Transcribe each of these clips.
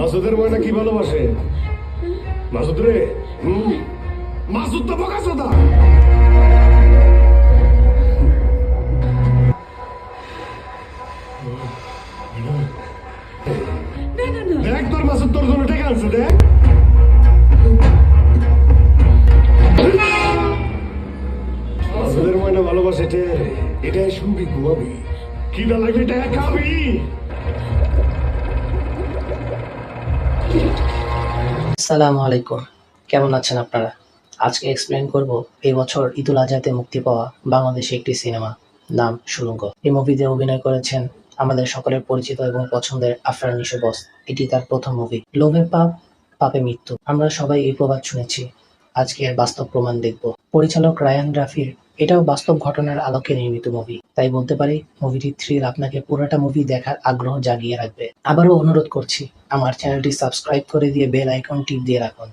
মাসুদের ময়না কি ভালোবাসে? মাসুদ রে? হুম? মাসুদ তো বোকা না না না। দেখ তোর মাসুদ তোর জন্য টেকা আনছে দেখ। মাসুদের ময়না ভালোবাসে টে এটাই শুনবি ঘুমাবি। কিনা লাগলে এটা খাবি। আসসালামু আলাইকুম। কেমন আছেন আপনারা? আজকে এক্সপ্লেন করব এই বছর ঈদুল আজহাতে মুক্তি পাওয়া বাংলাদেশে একটি সিনেমা। নাম সুরঙ্গ। এই মুভিতে অভিনয় করেছেন আমাদের সকলের পরিচিত এবং পছন্দের আফরান নিশো বস। এটি তার প্রথম মুভি লোভের পাপ, পাপে মৃত্যু। আমরা সবাই এই প্রবাদ শুনেছি। আজকে এর বাস্তব প্রমাণ দেখব। পরিচালক রায়ান রাফির এটাও বাস্তব ঘটনার আলোকে নির্মিত মুভি তাই বলতে পারি মুভিটি থ্রিল আপনাকে পুরোটা মুভি দেখার আগ্রহ জাগিয়ে রাখবে। আবারও অনুরোধ করছি, আমার চ্যানেলটি সাবস্ক্রাইব করে দিয়ে বেল আইকন টিপ দিয়ে রাখুন।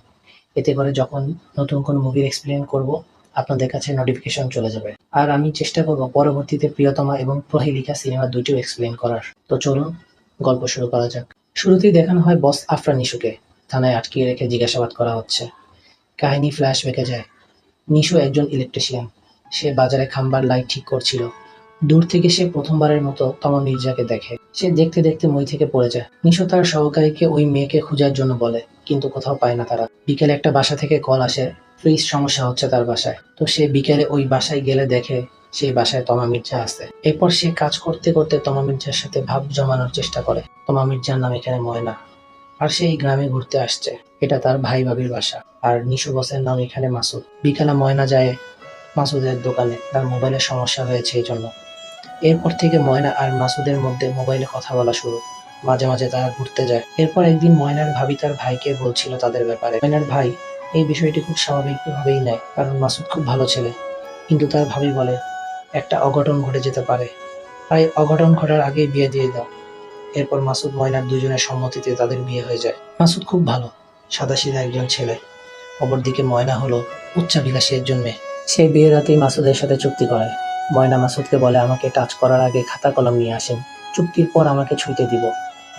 এতে করে যখন নতুন কোনো মুভির এক্সপ্লেন করব, আপনাদের কাছে নোটিফিকেশন চলে যাবে। আর আমি চেষ্টা করব পরবর্তীতে প্রিয়তমা এবং প্রহেলিকা সিনেমা দুটিও এক্সপ্লেন করার। তো চলুন, গল্প শুরু করা যাক। শুরুতেই দেখানো হয় বস আফরান নিশুকে। থানায় আটকিয়ে রেখে জিজ্ঞাসাবাদ করা হচ্ছে। কাহিনী ফ্ল্যাশব্যাকে যায়। নিশু একজন ইলেকট্রিশিয়ান সে বাজারে খাম্বার লাইট ঠিক করছিল। দূর থেকে সে প্রথমবারের মতো তমা মির্জাকে দেখে। সে দেখতে দেখতে মই থেকে পড়ে যায়। নিশো তার সহকারীকে ওই মেয়েকে খোঁজার জন্য বলে, কিন্তু কোথাও পায় না তারা। বিকেলে একটা বাসা থেকে কল আসে, ফ্রিজ সমস্যা হচ্ছে তার বাসায়। তো সে বিকেলে ওই বাসায় গেলে দেখে সেই বাসায় তমা মির্জা আছে। এরপর সে কাজ করতে করতে তমা মির্জার সাথে ভাব জমানোর চেষ্টা করে। তমা মির্জার নাম এখানে ময়না। আর সে এই গ্রামে ঘুরতে আসছে। এটা তার ভাই ভাবির বাসা। আর নিশু বসের নাম এখানে মাসুদ। বিকালে ময়না যায় মাসুদের দোকানে তার মোবাইলের সমস্যা হয়েছে এই জন্য। এরপর থেকে ময়না আর মাসুদের মধ্যে মোবাইলে কথা বলা শুরু। মাঝে মাঝে তারা ঘুরতে যায়। এরপর একদিন ময়নার ভাবি তার ভাইকে বলছিল তাদের ব্যাপারে। ময়নার ভাই এই বিষয়টি খুব স্বাভাবিকভাবেই নেয়, কারণ মাসুদ খুব ভালো ছেলে। কিন্তু তার ভাবি বলে, একটা অঘটন ঘটে যেতে পারে। তাই অঘটন ঘটার আগেই বিয়ে দিয়ে দাও। এরপর মাসুদ ময়নার দুজনের সম্মতিতে তাদের বিয়ে হয়ে যায়। মাসুদ খুব ভালো, সাদাসিধা একজন ছেলে। অপরদিকে ময়না হলো উচ্চাভিলাষী একজন মেয়ে। সে বিয়ের রাতেই মাসুদের সাথে চুক্তি করে। ময়না মাসুদকে বলে, আমাকে টাচ করার আগে খাতা কলম নিয়ে আসেন। চুক্তির পর আমাকে ছুঁতে দিব।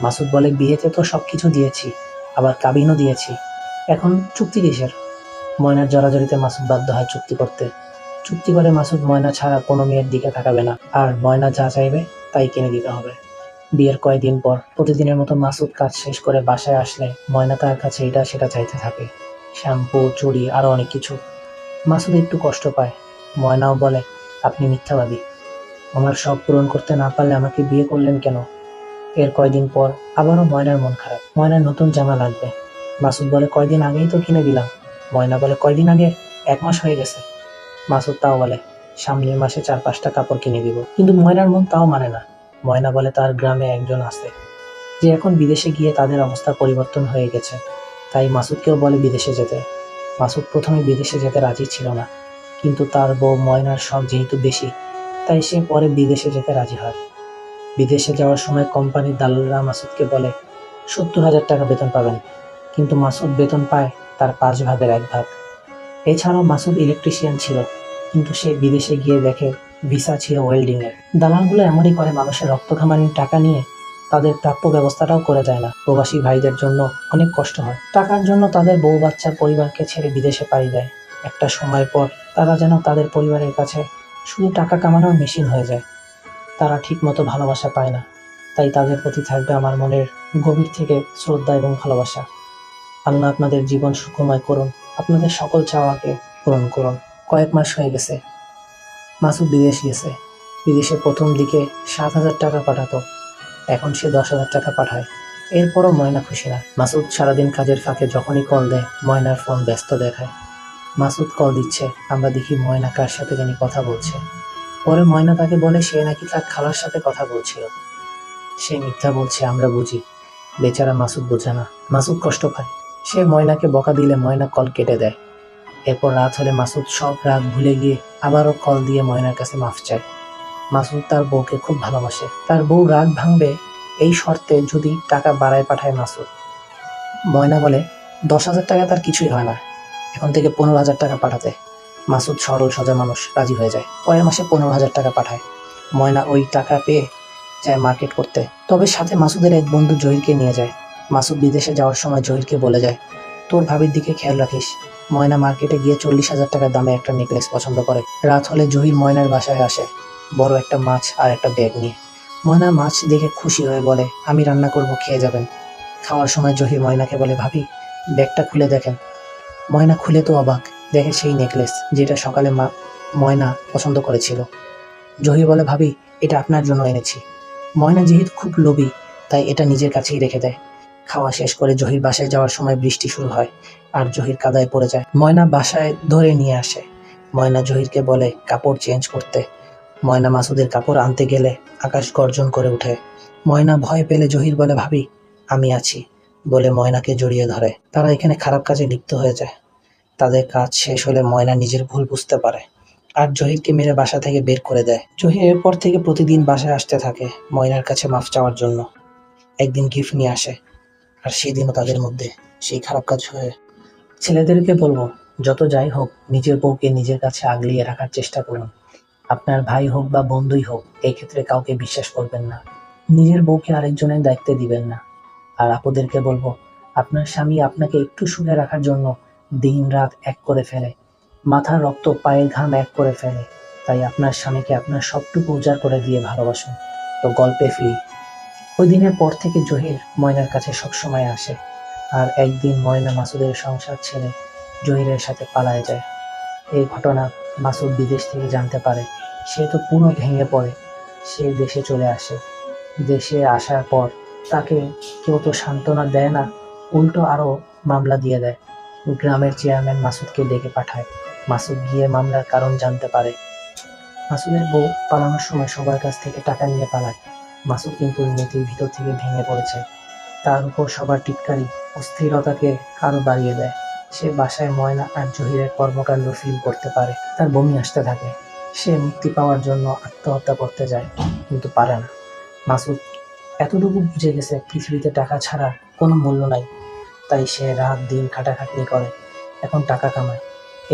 মাসুদ বলে, বিয়েতে তো সবকিছু দিয়েছি, আবার কাবিনও দিয়েছি। এখন চুক্তি কিসের? ময়নার জড়াজড়িতে মাসুদ বাধ্য হয় চুক্তি করতে। চুক্তি করে মাসুদ ময়না ছাড়া কোনো মেয়ের দিকে তাকাবে না। আর ময়না যা চাইবে, তাই কিনে দিতে হবে। বিয়ের কয়েকদিন পর প্রতিদিনের মতো মাসুদ কাজ শেষ করে বাসায় আসলে ময়না তার কাছে এটা সেটা চাইতে থাকে। শ্যাম্পু, চুড়ি আরও অনেক কিছু। মাসুদ একটু কষ্ট পায়। ময়নাও বলে, আপনি মিথ্যাবাদী। আমার সব পূরণ করতে না পারলে আমাকে বিয়ে করলেন কেন? এর কয়দিন পর আবারও ময়নার মন খারাপ। ময়নার নতুন জামা লাগবে। মাসুদ বলে, কয়দিন আগেই তো কিনে দিলাম। ময়না বলে, কয়দিন আগে? এক মাস হয়ে গেছে। মাসুদ তাও বলে, সামনের মাসে চার পাঁচটা কাপড় কিনে দিব। কিন্তু ময়নার মন তাও মানে না। ময়না বলে, তার গ্রামে একজন আছে। যে এখন বিদেশে গিয়ে তাদের অবস্থা পরিবর্তন হয়ে গেছে। তাই মাসুদকেও বলে, বিদেশে যেতে। মাসুদ প্রথমে বিদেশে যেতে রাজি ছিল না। কিন্তু তার বউ ময়নার শখ যেহেতু বেশি, তাই সে পরে বিদেশে যেতে রাজি হয়। বিদেশে যাওয়ার সময় কোম্পানির দালালরা মাসুদকে বলে, সত্তর হাজার টাকা বেতন পাবেন। কিন্তু মাসুদ বেতন পায় তার পাঁচ ভাগের এক ভাগ। এছাড়াও মাসুদ ইলেকট্রিশিয়ান ছিল, কিন্তু সে বিদেশে গিয়ে দেখে ভিসা ছিল ওয়েল্ডিংয়ের। দালালগুলো এমনই করে মানুষের রক্ত খামানির টাকা নিয়ে তাদের প্রাপ্য ব্যবস্থাটাও করে দেয় না। প্রবাসী ভাইদের জন্য অনেক কষ্ট হয়। টাকার জন্য তাদের বউ বাচ্চা পরিবারকে ছেড়ে বিদেশে পাড়ি দেয়। একটা সময় পর তারা যেন তাদের পরিবারের কাছে শুধু টাকা কামানোর মেশিন হয়ে যায়। তারা ঠিকমতো ভালোবাসা পায় না। তাই তাদের প্রতি থাকবে আমার মনের গভীর থেকে শ্রদ্ধা এবং ভালোবাসা। আল্লাহ আপনাদের জীবন সুখময় করুন। আপনাদের সকল চাওয়াকে পূরণ করুন। কয়েক মাস হয়ে গেছে। মাসুদ বিদেশ গেছে। বিদেশে প্রথম দিকে সাত হাজার টাকা পাঠাতো। এখন সে দশ হাজার টাকা পাঠায়। এরপরও ময়না খুশি না। মাসুদ সারাদিন কাজের ফাঁকে যখনই কল দেয়, ময়নার ফোন ব্যস্ত দেখায়। মাসুদ কল দিচ্ছে, আমরা দেখি ময়না কার সাথে জানি কথা বলছে। পরে ময়না তাকে বলে সে নাকি তার খালার সাথে কথা বলছিল। সে মিথ্যা বলছে, আমরা বুঝি। বেচারা মাসুদ বোঝে না। মাসুদ কষ্ট পায়। সে ময়নাকে বকা দিলে ময়না কল কেটে দেয়। এরপর রাত হলে মাসুদ সব রাগ ভুলে গিয়ে আবারও কল দিয়ে ময়নার কাছে মাফ চায়। মাসুদ তার বউকে খুব ভালোবাসে। তার বউ রাগ ভাঙবে এই শর্তে যদি টাকা বাড়ায় পাঠায় মাসুদ। ময়না বলে, দশ হাজার টাকা তার কিছুই হয় না। এখন থেকে পনেরো হাজার টাকা পাঠাতে। মাসুদ সরল সোজা মানুষ রাজি হয়ে যায়। পরের মাসে পনেরো হাজার টাকা পাঠায়। ময়না ওই টাকা পেয়ে যায় মার্কেট করতে। তবে সাথে মাসুদের এক বন্ধু জহিরকে নিয়ে যায়। মাসুদ বিদেশে যাওয়ার সময় জহিরকে বলে যায়, তোর ভাবির দিকে খেয়াল রাখিস। ময়না মার্কেটে গিয়ে চল্লিশ হাজার টাকার দামে একটা নেকলেস পছন্দ করে। রাত হলে জহির ময়নার বাসায় আসে। বড় একটা মাছ আর একটা ব্যাগ নিয়ে। ময়না মাছ দেখে খুশি হয়ে বলে, আমি রান্না করব, খেয়ে যাবেন। খাওয়ার সময় জহির ময়নাকে বলে, ভাবি, ব্যাগটা খুলে দেখেন। ময়না খুলে তো অবাক, দেখে সেই নেকলেস যেটা সকালে মা, ময়না পছন্দ করেছিল। জহির বলে, ভাবি, এটা আপনার জন্য এনেছি। ময়না যেহেতু খুব লোভী, তাই এটা নিজের কাছেই রেখে দেয়। খাওয়া শেষ করে জহির বাসায় যাওয়ার সময় বৃষ্টি শুরু হয় আর জহির কাদায় পড়ে যায়। ময়না বাসায় ধরে নিয়ে আসে। ময়না জহিরকে বলে, কাপড় চেঞ্জ করতে। ময়না মাসুদের কাপড় আনতে গেলে আকাশ গর্জন করে ওঠে। ময়না ভয় পেলে জহির বলে, ভাবি, আমি আছি, বলে ময়নাকে জড়িয়ে ধরে। তারা এখানে খারাপ কাজে লিপ্ত হয়ে যায়। তাদের কাজ শেষ হলে ময়না নিজের ভুল বুঝতে পারে আর জহিরকে মেরে বাসা থেকে বের করে দেয়। জহির এরপর থেকে প্রতিদিন বাসায় আসতে থাকে ময়নার কাছে মাফ চাওয়ার জন্য। একদিন গিফট নিয়ে আসে আর সেদিনও তাদের মধ্যে সেই খারাপ কাজ হয়ে ছেলেদেরকে বলব, যত যাই হোক, নিজের বউকে নিজের কাছে আগলিয়ে রাখার চেষ্টা করুন। আপনার ভাই হোক বা বন্ধুই হোক, এই ক্ষেত্রে কাউকে বিশ্বাস করবেন না। নিজের বউকে আরেকজনের দায়িত্বে দিবেন না। আর আপুদেরকে বলব, আপনার স্বামী আপনাকে একটু সুখে রাখার জন্য দিন রাত এক করে ফেলে। মাথার রক্ত পায়ের ঘাম এক করে ফেলে। তাই আপনার স্বামীকে আপনার সবটুকু উজাড় করে দিয়ে ভালোবাসুন। তো গল্পে ফিরি। ওই দিনের পর থেকে জহির ময়নার কাছে সবসময় আসে। আর একদিন ময়না মাসুদের সংসার ছেড়ে জহিরের সাথে পালায় যায়। এই ঘটনা মাসুদ বিদেশ থেকে জানতে পারে সে তো পুরো ভেঙে পড়ে। সে দেশে চলে আসে। দেশে আসার পর তাকে কেউ তো সান্ত্বনা দেয় না, উল্টো আরও মামলা দিয়ে দেয়। গ্রামের চেয়ারম্যান মাসুদকে ডেকে পাঠায়। মাসুদ গিয়ে মামলার কারণ জানতে পারে। মাসুদের বউ পালানোর সময় সবার কাছ থেকে টাকা নিয়ে পালায়। মাসুদ কিন্তু নীতির ভিতর থেকে ভেঙে পড়েছে। তার উপর সবার টিটকারি, অস্থিরতাকে আরও বাড়িয়ে দেয়। সে বাসায় ময়না আর জহিরের কর্মকাণ্ড ফিল করতে পারে। তার বমি আসতে থাকে। সে মুক্তি পাওয়ার জন্য আত্মহত্যা করতে যায়, কিন্তু পারে না। মাসুদ এতটুকু বুঝে গেছে, পৃথিবীতে টাকা ছাড়া কোনো মূল্য নাই। তাই সে রাত দিন খাটাখাটনি করে, এখন টাকা কামায়।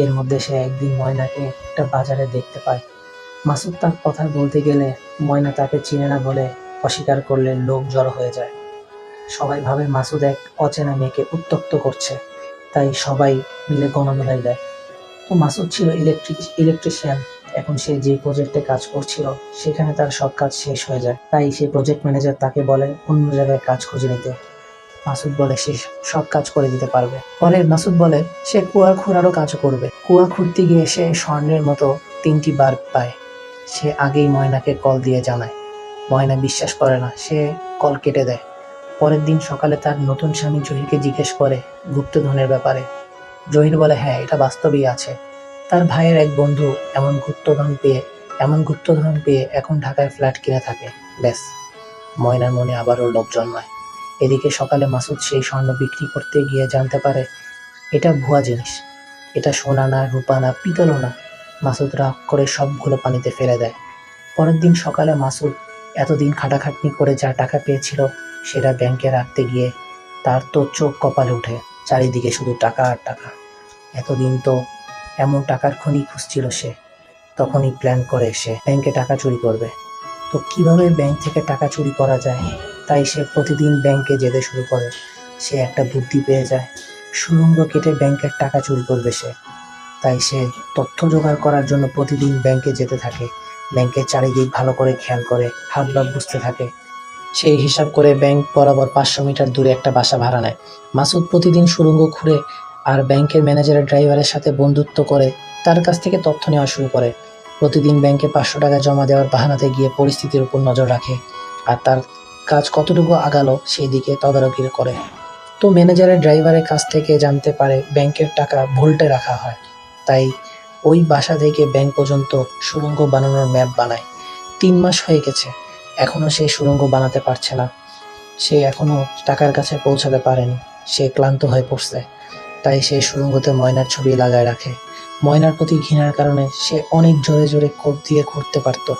এর মধ্যে সে একদিন ময়নাকে একটা বাজারে দেখতে পায়। মাসুদ তার কথা বলতে গেলে ময়না তাকে চিনে না বলে অস্বীকার করলে লোক জড়ো হয়ে যায়। সবাই ভাবে মাসুদ এক অচেনা মেয়েকে উত্তক্ত করছে। তাই সবাই মিলে গণধোলাই দেয় তো মাসুদ ছিল ইলেকট্রিক ইলেকট্রিশিয়ান এখন সে যে প্রজেক্টে কাজ করছিল, সেখানে তার সব কাজ শেষ হয়ে যায়। তাই সে প্রজেক্ট ম্যানেজার তাকে বলে অন্য জায়গায় কাজ খুঁজে নিতে। মাসুদ বলে সে সব কাজ করে দিতে পারবে। পরে মাসুদ বলে, সে কুয়া খুঁড়ারও কাজও করবে। কুয়া খুঁড়তে গিয়ে সে স্বর্ণের মতো তিনটি বার পায়। সে আগেই ময়নাকে কল দিয়ে জানায়। ময়না বিশ্বাস করে না, সে কল কেটে দেয়। পরের দিন সকালে তার নতুন স্বামী জহিরকে জিজ্ঞেস করে গুপ্তধনের ব্যাপারে। জহির বলে হ্যাঁ এটা বাস্তবেই আছে। তার ভাইয়ের এক বন্ধু এমন গুপ্তধন পেয়ে, এমন গুপ্তধন পেয়ে এখন ঢাকায় ফ্ল্যাট কিনে থাকে। ব্যাস, ময়নার মনে আবারও লোভ জন্মায়। এদিকে সকালে মাসুদ সেই স্বর্ণ বিক্রি করতে গিয়ে জানতে পারে, এটা ভুয়া জিনিস। এটা সোনা না, রূপা না, পিতলও না। মাসুদ রাগ করে সবগুলো পানিতে ফেলে দেয়। পরের দিন সকালে মাসুদ এতদিন খাটাখাটনি করে যা টাকা পেয়েছিল সেটা ব্যাংকে রাখতে গিয়ে তার তো চোখ কপালে উঠে চারিদিকে শুধু টাকা আর টাকা। এতদিন তো এমন টাকার খনি খুঁজছিল সে। তখনই প্ল্যান করে সে ব্যাংকে টাকা চুরি করবে। তো কীভাবে ব্যাংক থেকে টাকা চুরি করা যায়? তাই সে প্রতিদিন ব্যাংকে যেতে শুরু করে। সে একটা বুদ্ধি পেয়ে যায় সুরঙ্গ কেটে ব্যাংকের টাকা চুরি করবে সে। তাই সে তথ্য জোগাড় করার জন্য প্রতিদিন ব্যাংকে যেতে থাকে। ব্যাংকের চারিদিক ভালো করে খেয়াল করে ভাব বুঝতে থাকে। সেই হিসাব করে ব্যাংক বরাবর পাঁচশো মিটার দূরে একটা বাসা ভাড়া নেয়। মাসুদ প্রতিদিন সুরঙ্গ ঘুরে আর ব্যাংকের ম্যানেজারের ড্রাইভারের সাথে বন্ধুত্ব করে তার কাছ থেকে তথ্য নেওয়া শুরু করে। প্রতিদিন ব্যাংকে পাঁচশো টাকা জমা দেওয়ার বাহানাতে গিয়ে পরিস্থিতির উপর নজর রাখে আর তার কাজ কতটুকু আগালো সেই দিকে তদারকি করে। তো ম্যানেজারের ড্রাইভারের কাছ থেকে জানতে পারে ব্যাংকের টাকা ভোল্টে রাখা হয়। তাই ওই বাসা থেকে ব্যাংক পর্যন্ত সুড়ঙ্গ বানানোর ম্যাপ বানায়। তিন মাস হয়ে গেছে। এখনও সে সুড়ঙ্গ বানাতে পারছে না। সে এখনও টাকার কাছে পৌঁছাতে পারেনি। সে ক্লান্ত হয়ে পড়ছে। তাই সে সুড়ঙ্গতে ময়নার ছবি লাগায় রাখে। ময়নার প্রতি ঘৃণার কারণে সে অনেক জোরে জোরে কোপ দিয়ে করতে পারত।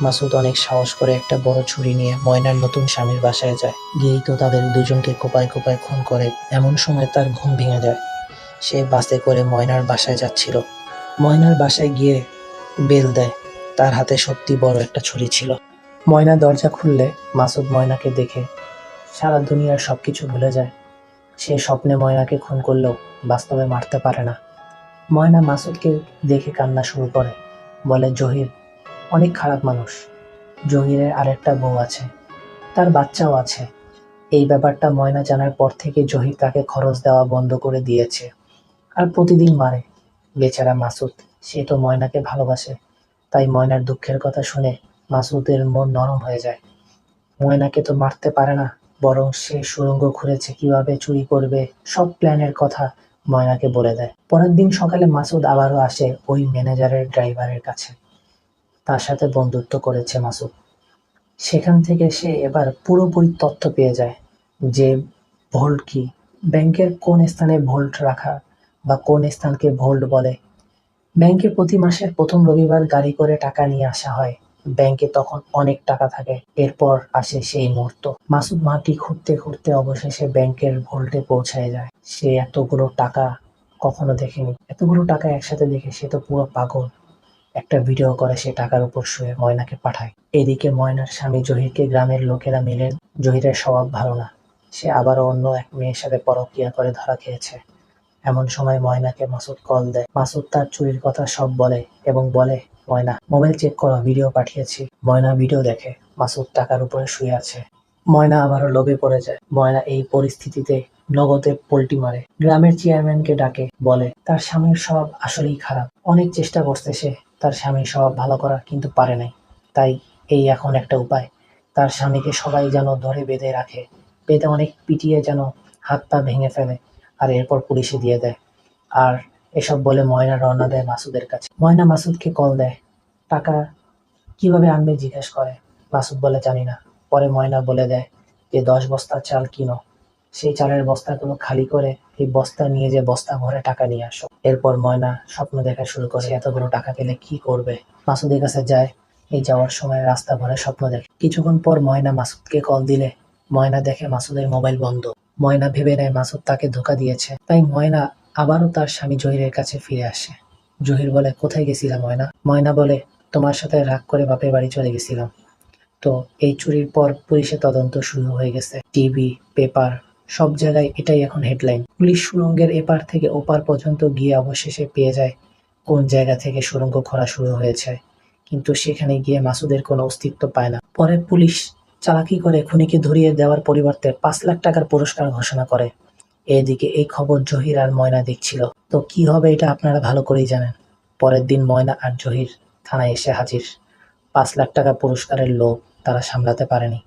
মাসুদ অনেক সাহস করে একটা বড় ছুরি নিয়ে ময়নার নতুন স্বামীর বাসায় যায়। গিয়েই তো তাদের দুজনকে কোপায় কোপায় খুন করে। এমন সময় তার ঘুম ভেঙে যায়। সে বাসে করে ময়নার বাসায় যাচ্ছিল। ময়নার বাসায় গিয়ে বেল দেয়। তার হাতে সত্যি বড় একটা ছুরি ছিল। ময়না দরজা খুললে মাসুদ ময়নাকে দেখে সারা দুনিয়ার সবকিছু ভুলে যায়। সে স্বপ্নে ময়নাকে খুন করলেও বাস্তবে মারতে পারে না। ময়না মাসুদকে দেখে কান্না শুরু করে। বলে, জহির, অনেক খারাপ মানুষ। জহিরের আরেকটা বউ আছে। তার বাচ্চাও আছে। এই ব্যাপারটা ময়না জানার পর থেকে জহির তাকে খরচ দেওয়া বন্ধ করে দিয়েছে। আর প্রতিদিন মারে। বেচারা মাসুদ, সে তো ময়নাকে ভালোবাসে। তাই ময়নার দুঃখের কথা শুনে মাসুদের মন নরম হয়ে যায়। ময়নাকে তো মারতে পারে না, বরং সে সুড়ঙ্গ খুঁড়েছে, কীভাবে চুরি করবে, সব প্ল্যানের কথা ময়নাকে বলে দেয়। পরের দিন সকালে মাসুদ আবারও আসে ওই ম্যানেজারের ড্রাইভারের কাছে। তার সাথে বন্ধুত্ব করেছে মাসুদ। সেখান থেকে সে এবার পুরোপুরি তথ্য পেয়ে যায় যে ভোল্ট কি, ব্যাংকের কোন স্থানে ভোল্ট রাখা বা কোন স্থানকে ভোল্ট বলে। ব্যাংকে প্রতি মাসের প্রথম রবিবার গাড়ি করে টাকা নিয়ে আসা হয়। ব্যাংকে তখন অনেক টাকা থাকে। এরপর আসে সেই মুহূর্ত। মাসুদ মাটি খুঁড়তে খুঁড়তে অবশেষে ব্যাংকের ভোল্টে পৌঁছায় যায়। সে এতগুলো টাকা কখনো দেখেনি। এতগুলো টাকা একসাথে দেখে সে তো পুরো পাগল। একটা ভিডিও করে সে টাকার উপর শুয়ে ময়নাকে পাঠায়। এদিকে ময়নার স্বামী জহিরকে গ্রামের লোকেরা মিলে। জহিরের স্বভাব ভালো না। সে আবারও অন্য এক মেয়ের সাথে পরকিয়া করে ধরা খেয়েছে। এমন সময় ময়নাকে মাসুদ কল দেয়। মাসুদ তার চুরির কথা সব বলে এবং বলে ময়না, মোবাইল চেক করো ভিডিও পাঠিয়েছি। ময়না ভিডিও দেখে মাসুদ টাকার উপরে শুয়ে আছে। ময়না আবারও লোভে পড়ে যায়। ময়না এই পরিস্থিতিতে নগদে পোল্টি মারে। গ্রামের চেয়ারম্যানকে ডাকে, বলে, তার স্বামীর স্বভাব আসলেই খারাপ। অনেক চেষ্টা করতে সে, তার স্বামীর স্বভাব ভালো করার, কিন্তু পারে নাই। তাই এই এখন একটা উপায়। তার স্বামীকে সবাই যেন ধরে বেঁধে রাখে। বেঁধে অনেক পিটিয়ে যেন হাত পা ভেঙে ফেলে, আর এরপর পুলিশে দিয়ে দেয়। আর এসব বলে ময়না রওনা দেয় মাসুদের কাছে। ময়না মাসুদকে কল দেয় টাকা কীভাবে আনবে জিজ্ঞেস করে? মাসুদ বলে, জানি না। পরে ময়না বলে দেয় যে, দশ বস্তা চাল কিনো। সেই চালের বস্তাগুলো খালি করে এই বস্তা নিয়ে যে বস্তা ভরে টাকা নিয়ে আসো। এরপর ময়না স্বপ্ন দেখা শুরু করে, এতগুলো টাকা পেলে কি করবে? মাসুদের কাছে যায়, এই যাওয়ার সময় রাস্তা ভরে স্বপ্ন দেখে। কিছুক্ষণ পর ময়না মাসুদকে কল দিলে। ময়না দেখে মাসুদের মোবাইল বন্ধ। ময়না ভেবে নেয়, মাসুদ তাকে ধোকা দিয়েছে। তাই ময়না আবারও তার স্বামী জহিরের কাছে ফিরে আসে। জহির বলে, কোথায় গেছিলাম ময়না? ময়না বলে, তোমার সাথে রাগ করে বাপের বাড়ি চলে গেছিলাম। তো এই চুরির পর পুলিশের তদন্ত শুরু হয়ে গেছে। টিভি, পেপার, সব জায়গায় এটাই এখন হেডলাইন। পুলিশ সুরঙ্গের এপার থেকে ওপার পর্যন্ত গিয়ে অবশেষে পেয়ে যায় কোন জায়গা থেকে সুরঙ্গ খোঁড়া শুরু হয়েছে। কিন্তু সেখানে গিয়ে মাসুদের কোনো অস্তিত্ব পায় না। পরে পুলিশ চালাকি করে খুনিকে ধরিয়ে দেওয়ার পরিবর্তে পাঁচ লাখ টাকার পুরস্কার ঘোষণা করে। এদিকে এই খবর জহির আর ময়না দেখছিল। তো কি হবে এটা আপনারা ভালো করেই জানেন। পরের দিন ময়না আর জহির থানায় এসে হাজির। পাঁচ লাখ টাকা পুরস্কারের লোভ তারা সামলাতে পারেনি।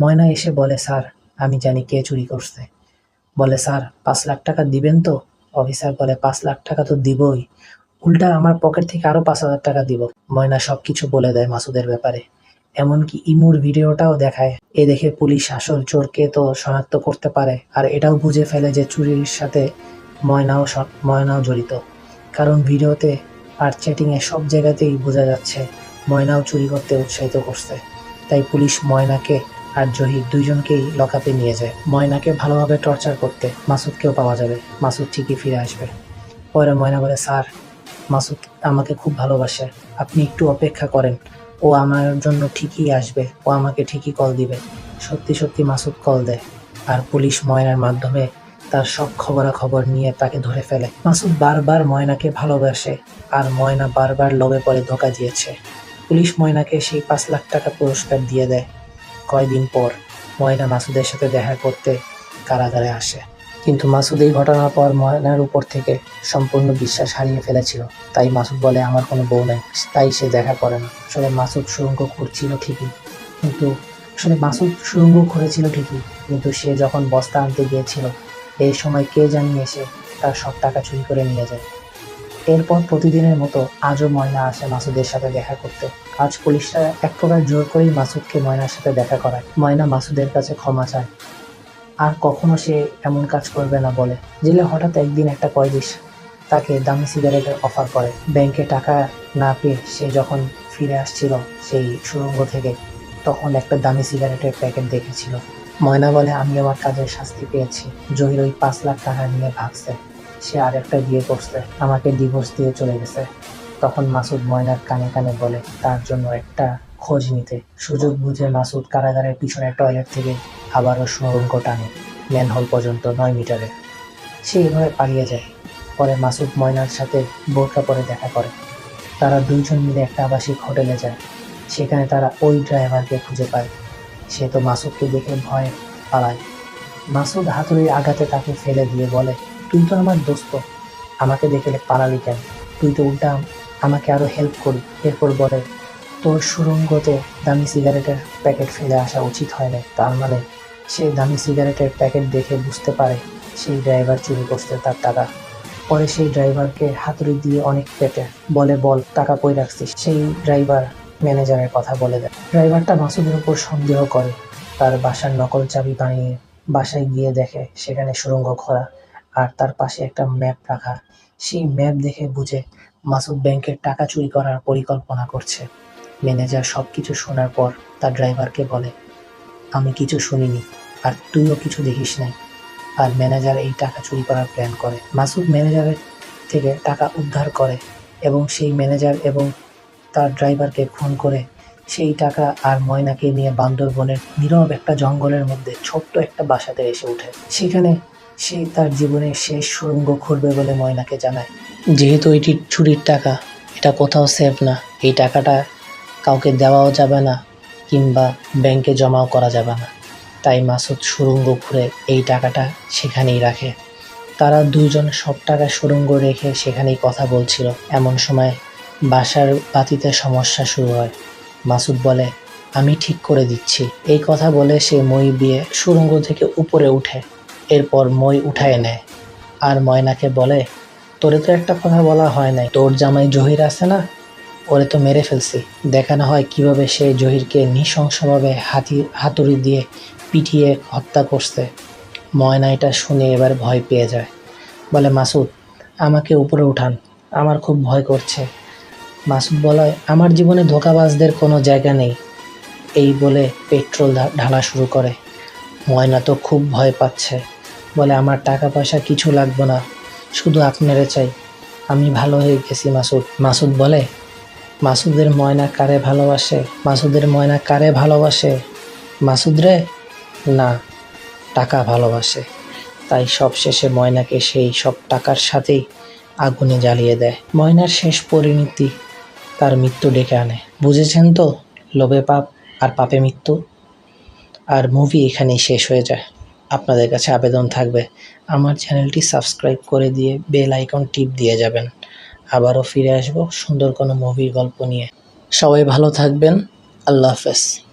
ময়না এসে বলে, স্যার, আমি জানি কে চুরি করছে। বলে, স্যার, পাঁচ লাখ টাকা দিবেন তো? অফিসার বলে, পাঁচ লাখ টাকা তো দিবই। উল্টা আমার পকেট থেকে আরও পাঁচ হাজার টাকা দিব। ময়না সবকিছু বলে দেয় মাসুদের ব্যাপারে। এমনকি ইমুর ভিডিওটাও দেখায়। এ দেখে পুলিশ আসল চোরকে তো শনাক্ত করতে পারে, আর এটাও বুঝে ফেলে যে চুরির সাথে ময়নাও ময়নাও জড়িত। কারণ ভিডিওতে আর চ্যাটিংয়ে সব জায়গাতেই বোঝা যাচ্ছে, ময়নাও চুরি করতে উৎসাহিত করছে। তাই পুলিশ ময়নাকে আর জহির দুইজনকেই লকআপে নিয়ে যায়। ময়নাকে ভালোভাবে টর্চার করতে মাসুদকেও পাওয়া যাবে। মাসুদ ঠিকই ফিরে আসবে। পরে ময়না বলে, স্যার, মাসুদ আমাকে খুব ভালোবাসে। আপনি একটু অপেক্ষা করেন। ও আমার জন্য ঠিকই আসবে। ও আমাকে ঠিকই কল দিবে। সত্যি সত্যি মাসুদ কল দেয়। আর পুলিশ ময়নার মাধ্যমে তার সব খবরাখবর নিয়ে তাকে ধরে ফেলে। মাসুদ বারবার ময়নাকে ভালোবাসে আর ময়না বারবার লোভে পড়ে ধোকা দিয়েছে। পুলিশ ময়নাকে সেই পাঁচ লাখ টাকা পুরস্কার দিয়ে দেয়। কয়দিন পর ময়না মাসুদের সাথে দেখা করতে কারাগারে আসে। কিন্তু মাসুদ এই ঘটনার পর ময়নার উপর থেকে সম্পূর্ণ বিশ্বাস হারিয়ে ফেলেছিল। তাই মাসুদ বলে, আমার কোনো বউ নেই, তাই সে দেখা করে না। আসলে মাসুদ সুরঙ্গ করছিল ঠিকই, কিন্তু আসলে মাসুদ সুরঙ্গ করেছিল ঠিকই, কিন্তু সে যখন বস্তা আনতে গিয়েছিল, এই সময় কে জানি এসে তার সব টাকা চুরি করে নিয়ে যায়। এরপর প্রতিদিনের মতো আজও ময়না আসে মাসুদের সাথে দেখা করতে। আজ পুলিশরা এক প্রকার জোর করেই মাসুদকে ময়নার সাথে দেখা করায়। ময়না মাসুদের কাছে ক্ষমা চায়। আর কখনো সে এমন কাজ করবে না বলে। জেলে হঠাৎ একদিন একটা কয়েদি তাকে দামি সিগারেটের অফার করে। ব্যাংকে টাকা না পেয়ে সে যখন ফিরে আসছিল সেই সুড়ঙ্গ থেকে, তখন একটা দামি সিগারেটের প্যাকেট দেখেছিল। ময়না বলে, আমি আমার কাজের শাস্তি পেয়েছি। জহির ওই পাঁচ লাখ টাকা নিয়ে ভাগছে। সে আর একটা বিয়ে করছে। আমাকে ডিভোর্স দিয়ে চলে গেছে। তখন মাসুদ ময়নার কানে কানে বলে, তার জন্য একটা খোঁজ নিতে। সুযোগ বুঝে মাসুদ কারাগারের পিছনের টয়লেট থেকে আবারও সুরঙ্গ টানে, ম্যানহোল পর্যন্ত নয় মিটারে। সে এভাবে পালিয়ে যায়। পরে মাসুদ ময়নার সাথে বোরকা পরে দেখা করে। তারা দুইজন মিলে একটা আবাসিক হোটেলে যায়। সেখানে তারা ওই ড্রাইভারকে খুঁজে পায়। সে তো মাসুদকে দেখে ভয়ে পালায়। মাসুদ হাতুড়ির আঘাতে তাকে ফেলে দিয়ে বলে, তুই তো আমার দোস্ত। আমাকে দেখে পালালি কেন? তুই তো উল্টা আমাকে আরও হেল্প করি। এরপর বলে, তোর সুরঙ্গতে দামি সিগারেটের প্যাকেট ফেলে আসা উচিত হয় না তার মানে সে দামি সিগারেটের প্যাকেট দেখে বুঝতে পারে সেই ড্রাইভার চুরি করছে তার টাকা। পরে সেই ড্রাইভারকে হাতুড়ি দিয়ে অনেক পেটে বলে, বল, টাকা কই রাখছিস? সেই ড্রাইভার ম্যানেজারের কথা বলে দেয়। ড্রাইভারটা মাসুদের উপর সন্দেহ করে। তার বাসার নকল চাবি বানিয়ে বাসায় গিয়ে দেখে সেখানে সুড়ঙ্গ খোলা আর তার পাশে একটা ম্যাপ রাখা। সেই ম্যাপ দেখে বুঝে মাসুদ ব্যাংকের টাকা চুরি করার পরিকল্পনা করছে। ম্যানেজার সব কিছু শোনার পর তার ড্রাইভারকে বলে আমি কিছু শুনিনি, আর তুইও কিছু দেখিস নাই। আর ম্যানেজার এই টাকা চুরি করার প্ল্যান করে। মাসুদ ম্যানেজারের থেকে টাকা উদ্ধার করে এবং সেই ম্যানেজার এবং তার ড্রাইভারকে ফোন করে। সেই টাকা আর ময়নাকে নিয়ে বান্দরবনের নীরব একটা জঙ্গলের মধ্যে ছোট্ট একটা বাসাতে এসে ওঠে। সেখানে সে তার জীবনের শেষ সুড়ঙ্গ খুঁড়বে বলে ময়নাকে জানায়। যেহেতু এটি চুরির টাকা, এটা কোথাও সেফ না। এই টাকাটা কাউকে দেওয়াও যাবে না। কিংবা ব্যাংকে জমাও করা যাবে না। তাই মাসুদ সুরঙ্গ খুঁড়ে এই টাকাটা সেখানেই রাখে। তারা দুজন সব টাকা সুরঙ্গ রেখে সেখানেই কথা বলছিল। এমন সময় বাসার বাতিতে সমস্যা শুরু হয়। মাসুদ বলে, আমি ঠিক করে দিচ্ছি। এই কথা বলে সে মই দিয়ে সুরঙ্গ থেকে উপরে উঠে। এরপর মই উঠায় নেয়। আর ময়নাকে বলে, তোরে তো একটা কথা বলা হয় নাই। তোর জামাই জহির আছে না? ওরে তো মেরে ফেলছি। দেখানো হয় কীভাবে সে জহিরকে নৃশংসভাবে হাতি হাতুড়ি দিয়ে পিটিয়ে হত্যা করছে। ময়না এটা শুনে এবার ভয় পেয়ে যায়। বলে, মাসুদ, আমাকে উপরে উঠান। আমার খুব ভয় করছে। মাসুদ বলে, আমার জীবনে ধোকাবাজদের কোনো জায়গা নেই। এই বলে পেট্রোল ঢালা শুরু করে। ময়না তো খুব ভয় পাচ্ছে। বলে, আমার টাকা পয়সা কিছু লাগবে না। শুধু আপনারে চাই। আমি ভালো হয়ে গেছি, মাসুদ। মাসুদ বলে মাসুদের ময়না কারে ভালোবাসে? মাসুদের ময়না কারে ভালোবাসে? মাসুদ রে? না, টাকা ভালোবাসে। তাই সব শেষে ময়নাকে সেই সব টাকার সাথেই আগুনে জ্বালিয়ে দেয়। ময়নার শেষ পরিণতি তার মৃত্যু ডেকে আনে। বুঝেছেন তো? লোভে পাপ আর পাপে মৃত্যু। আর মুভি এখানেই শেষ হয়ে যায়। আপনাদের কাছে আবেদন থাকবে, আমার চ্যানেলটি সাবস্ক্রাইব করে দিয়ে বেল আইকন টিপ দিয়ে যাবেন। আবারও ফিরে আসব সুন্দর কোনো মুভির গল্প নিয়ে। সবাই ভালো থাকবেন। আল্লাহ হাফেজ।